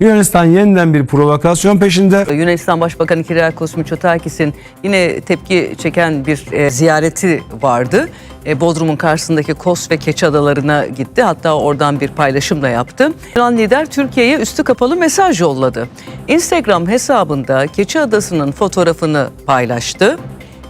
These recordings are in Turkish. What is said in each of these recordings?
Yunanistan yeniden bir provokasyon peşinde. Yunanistan Başbakanı Kyriakos Mitsotakis'in yine tepki çeken bir e, ziyareti vardı. E, Bodrum'un karşısındaki Kos ve Keçi adalarına gitti. Hatta oradan bir paylaşım da yaptı. Yunan lider Türkiye'ye üstü kapalı mesaj yolladı. Instagram hesabında Keçi Adası'nın fotoğrafını paylaştı.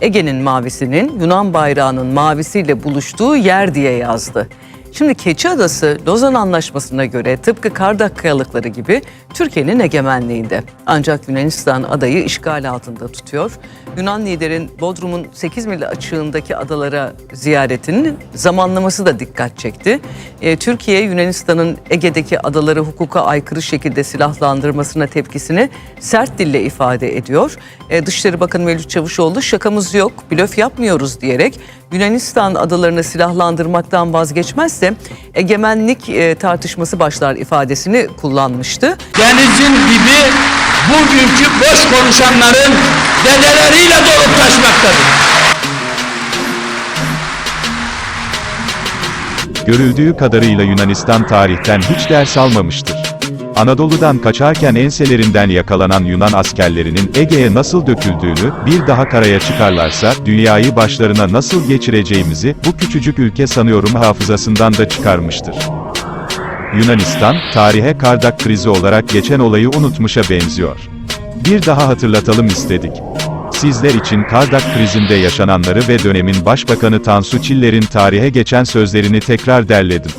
Ege'nin mavisinin Yunan bayrağının mavisiyle buluştuğu yer diye yazdı. Şimdi Keçi Adası Lozan Anlaşması'na göre tıpkı Kardak Kayalıkları gibi Türkiye'nin egemenliğinde. Ancak Yunanistan adayı işgal altında tutuyor. Yunan liderin Bodrum'un 8 mil açığındaki adalara ziyaretinin zamanlaması da dikkat çekti. Ee, Türkiye Yunanistan'ın Ege'deki adaları hukuka aykırı şekilde silahlandırmasına tepkisini sert dille ifade ediyor. Ee, Dışişleri Bakanı Mevlüt Çavuşoğlu şakamız yok, blöf yapmıyoruz diyerek Yunanistan adalarını silahlandırmaktan vazgeçmezse egemenlik e, tartışması başlar ifadesini kullanmıştı. denizin dibi bugünkü boş konuşanların dedeleriyle dolup taşmaktadır. Görüldüğü kadarıyla Yunanistan tarihten hiç ders almamıştır. Anadolu'dan kaçarken enselerinden yakalanan Yunan askerlerinin Ege'ye nasıl döküldüğünü, bir daha karaya çıkarlarsa, dünyayı başlarına nasıl geçireceğimizi, bu küçücük ülke sanıyorum hafızasından da çıkarmıştır. Yunanistan, tarihe Kardak krizi olarak geçen olayı unutmuşa benziyor. Bir daha hatırlatalım istedik. Sizler için Kardak krizinde yaşananları ve dönemin Başbakanı Tansu Çiller'in tarihe geçen sözlerini tekrar derledim.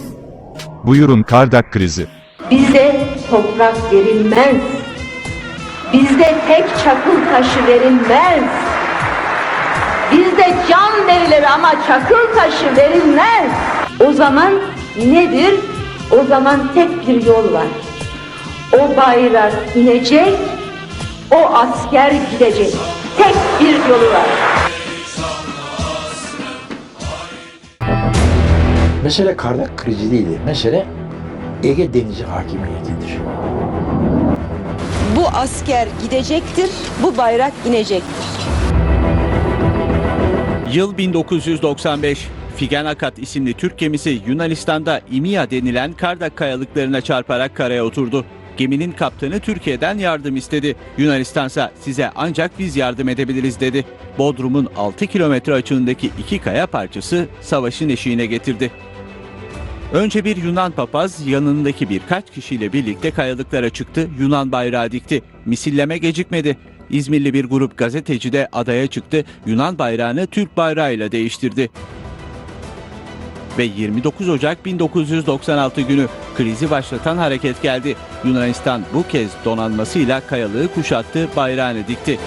Buyurun Kardak krizi. Bize toprak verilmez. Bizde tek çakıl taşı verilmez. Bizde can verilir ama çakıl taşı verilmez. O zaman nedir? O zaman tek bir yol var. O bayrak inecek, o asker gidecek. Tek bir yolu var. Mesele Kardak krizi değildir. Mesele Ege Denizi hakimiyetidir. Bu asker gidecektir, bu bayrak inecektir. Yıl 1995. Figen Akat isimli Türk gemisi Yunanistan'da İmia denilen Kardak kayalıklarına çarparak karaya oturdu. Geminin kaptanı Türkiye'den yardım istedi. Yunanistansa size ancak biz yardım edebiliriz dedi. Bodrum'un 6 kilometre açığındaki iki kaya parçası savaşın eşiğine getirdi. Önce bir Yunan papaz yanındaki birkaç kişiyle birlikte kayalıklara çıktı, Yunan bayrağı dikti. Misilleme gecikmedi. İzmirli bir grup gazeteci de adaya çıktı, Yunan bayrağını Türk bayrağıyla değiştirdi. Ve 29 Ocak 1996 günü krizi başlatan hareket geldi. Yunanistan bu kez donanmasıyla kayalığı kuşattı, bayrağını dikti.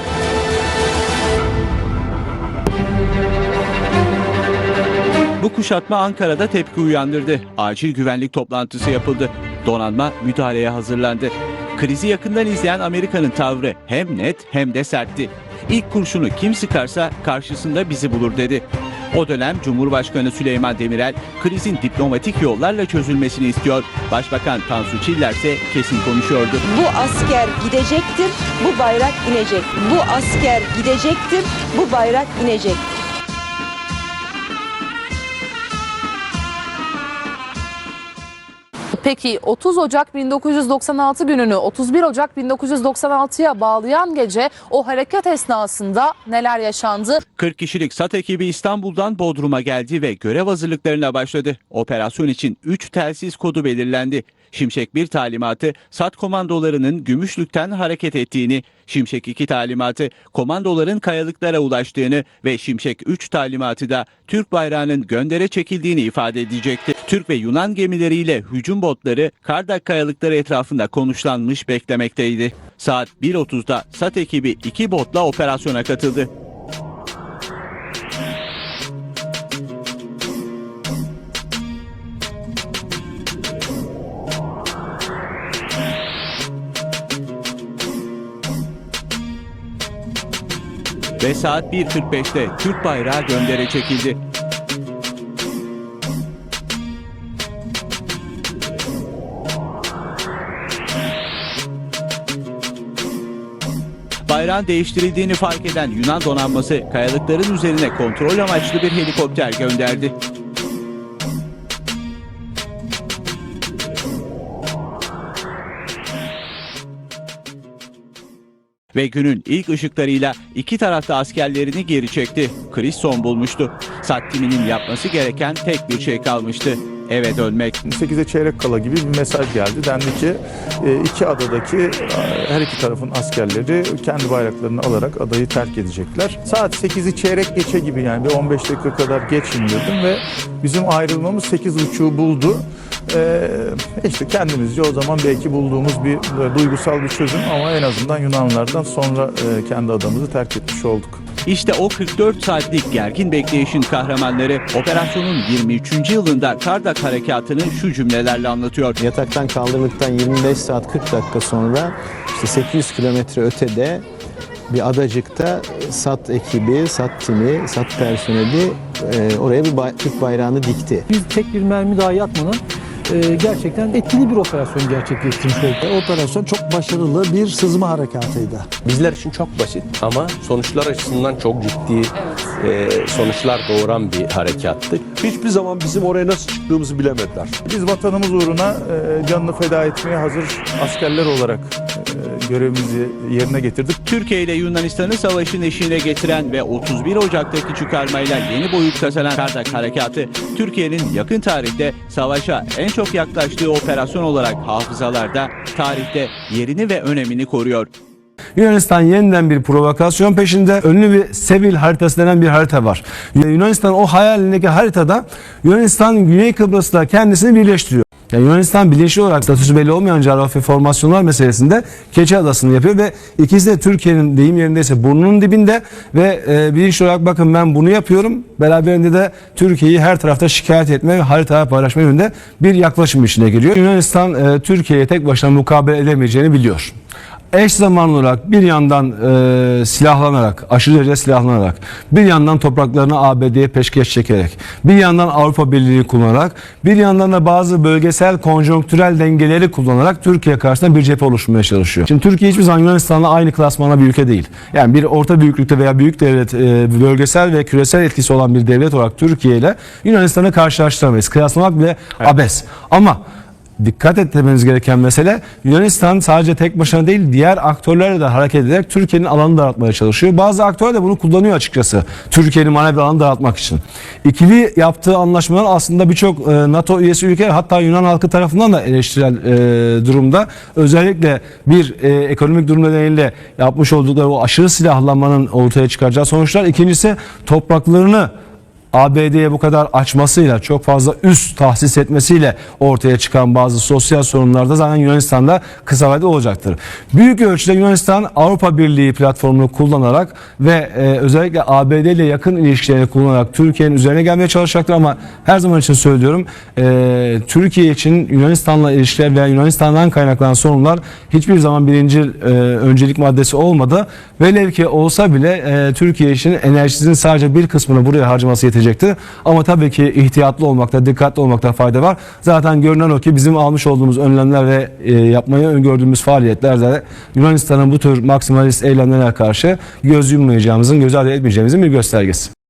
Kuşatma Ankara'da tepki uyandırdı. Acil güvenlik toplantısı yapıldı. Donanma müdahaleye hazırlandı. Krizi yakından izleyen Amerika'nın tavrı hem net hem de sertti. İlk kurşunu kim sıkarsa karşısında bizi bulur dedi. O dönem Cumhurbaşkanı Süleyman Demirel krizin diplomatik yollarla çözülmesini istiyor. Başbakan Tansu Çiller ise kesin konuşuyordu. Bu asker gidecektir, bu bayrak inecek. Bu asker gidecektir, bu bayrak inecek. Peki 30 Ocak 1996 gününü 31 Ocak 1996'ya bağlayan gece o hareket esnasında neler yaşandı? 40 kişilik SAT ekibi İstanbul'dan Bodrum'a geldi ve görev hazırlıklarına başladı. Operasyon için 3 telsiz kodu belirlendi. Şimşek 1 talimatı SAT komandolarının Gümüşlük'ten hareket ettiğini, Şimşek 2 talimatı komandoların kayalıklara ulaştığını ve Şimşek 3 talimatı da Türk bayrağının göndere çekildiğini ifade edecekti. Türk ve Yunan gemileriyle hücum botları Kardak kayalıkları etrafında konuşlanmış beklemekteydi. Saat 1.30'da SAT ekibi 2 botla operasyona katıldı. Ve saat 1.45'te Türk bayrağı göndere çekildi. Bayrağın değiştirildiğini fark eden Yunan donanması kayalıkların üzerine kontrol amaçlı bir helikopter gönderdi. Ve günün ilk ışıklarıyla iki tarafta askerlerini geri çekti. Kriz son bulmuştu. Sattimi'nin yapması gereken tek bir şey kalmıştı. Eve dönmek. 8'e çeyrek kala gibi bir mesaj geldi. Dendi ki e, iki adadaki e, her iki tarafın askerleri kendi bayraklarını alarak adayı terk edecekler. Saat 8'i çeyrek geçe gibi yani bir 15 dakika kadar geç indirdim ve bizim ayrılmamız 8.30'u buldu. E, işte kendimizce o zaman belki bulduğumuz bir böyle duygusal bir çözüm ama en azından Yunanlardan sonra e, kendi adamızı terk etmiş olduk. İşte o 44 saatlik gergin bekleyişin kahramanları operasyonun 23. yılında Kardak harekatını şu cümlelerle anlatıyor. Yataktan kaldırdıktan 25 saat 40 dakika sonra işte 800 kilometre ötede bir adacıkta SAT ekibi, SAT timi, SAT personeli e, oraya bir bay- Türk bayrağını dikti. Biz tek bir mermi dahi atmadan e, gerçekten etkili bir operasyon gerçekleştirmiş olduk. Operasyon çok başarılı bir sızma harekatıydı. Bizler için çok basit ama sonuçlar açısından çok ciddi e, sonuçlar doğuran bir harekattı. Hiçbir zaman bizim oraya nasıl çıktığımızı bilemediler. Biz vatanımız uğruna e, canını feda etmeye hazır askerler olarak görevimizi yerine getirdik. Türkiye ile Yunanistan'ı savaşın eşiğine getiren ve 31 Ocak'taki çıkarmayla yeni boyut kazanan Kardak Harekatı, Türkiye'nin yakın tarihte savaşa en çok yaklaştığı operasyon olarak hafızalarda, tarihte yerini ve önemini koruyor. Yunanistan yeniden bir provokasyon peşinde. Önlü bir Sevil haritası denen bir harita var. Yunanistan o hayalindeki haritada Yunanistan Güney Kıbrıs'la kendisini birleştiriyor. Yani Yunanistan bilinçli olarak statüsü belli olmayan coğrafi formasyonlar meselesinde Keçi Adası'nı yapıyor ve ikisi de Türkiye'nin deyim yerindeyse burnunun dibinde ve e, bilinçli olarak bakın ben bunu yapıyorum. Beraberinde de Türkiye'yi her tarafta şikayet etme ve haritaya paylaşma yönünde bir yaklaşım içine giriyor. Yunanistan e, Türkiye'ye tek başına mukabele edemeyeceğini biliyor eş zamanlı olarak bir yandan e, silahlanarak, aşırı derece silahlanarak, bir yandan topraklarını ABD'ye peşkeş çekerek, bir yandan Avrupa Birliği'ni kullanarak, bir yandan da bazı bölgesel konjonktürel dengeleri kullanarak Türkiye karşısında bir cephe oluşturmaya çalışıyor. Şimdi Türkiye hiçbir zaman Yunanistan'la aynı klasmana bir ülke değil. Yani bir orta büyüklükte veya büyük devlet, e, bölgesel ve küresel etkisi olan bir devlet olarak Türkiye ile Yunanistan'ı karşılaştıramayız. Kıyaslamak bile abes. Ama dikkat etmemiz gereken mesele Yunanistan sadece tek başına değil diğer aktörlerle de hareket ederek Türkiye'nin alanını daraltmaya çalışıyor. Bazı aktörler de bunu kullanıyor açıkçası. Türkiye'nin manevra alanını daraltmak için. İkili yaptığı anlaşmalar aslında birçok e, NATO üyesi ülkeler hatta Yunan halkı tarafından da eleştirel e, durumda. Özellikle bir e, ekonomik durum nedeniyle yapmış oldukları o aşırı silahlanmanın ortaya çıkaracağı sonuçlar. İkincisi topraklarını ABD'ye bu kadar açmasıyla çok fazla üst tahsis etmesiyle ortaya çıkan bazı sosyal sorunlar da zaten Yunanistan'da kısa vadede olacaktır. Büyük ölçüde Yunanistan Avrupa Birliği platformunu kullanarak ve e, özellikle ABD ile yakın ilişkilerini kullanarak Türkiye'nin üzerine gelmeye çalışacaktır ama her zaman için söylüyorum e, Türkiye için Yunanistan'la ilişkiler veya Yunanistan'dan kaynaklanan sorunlar hiçbir zaman birinci e, öncelik maddesi olmadı. Velev ki olsa bile e, Türkiye için enerjisinin sadece bir kısmını buraya harcaması yetecektir. Ama tabii ki ihtiyatlı olmakta, dikkatli olmakta fayda var. Zaten görünen o ki bizim almış olduğumuz önlemler ve e, yapmaya öngördüğümüz faaliyetler de Yunanistan'ın bu tür maksimalist eylemlerine karşı göz yummayacağımızın, göz ardı etmeyeceğimizin bir göstergesi.